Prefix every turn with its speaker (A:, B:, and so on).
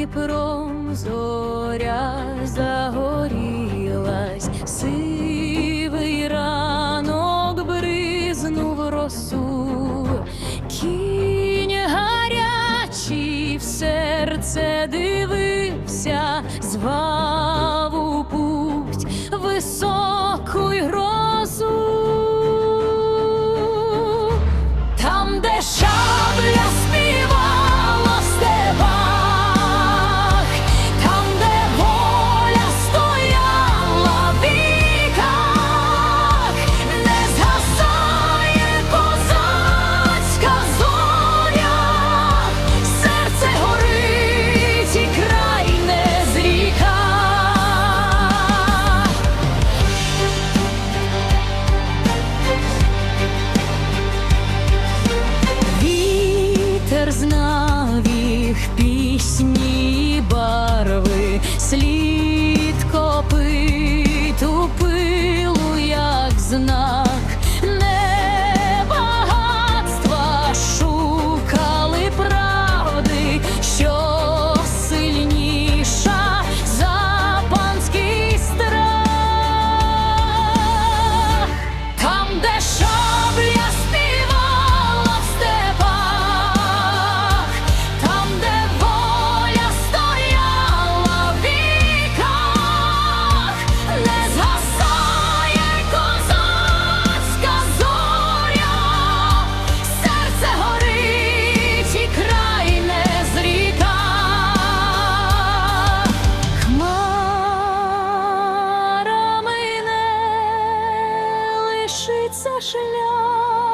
A: Дніпром зоря загорілась, сивий ранок бризнув росу, кінь гарячий в серце дивився, звав у путь високу й sleep. лишиться шлях.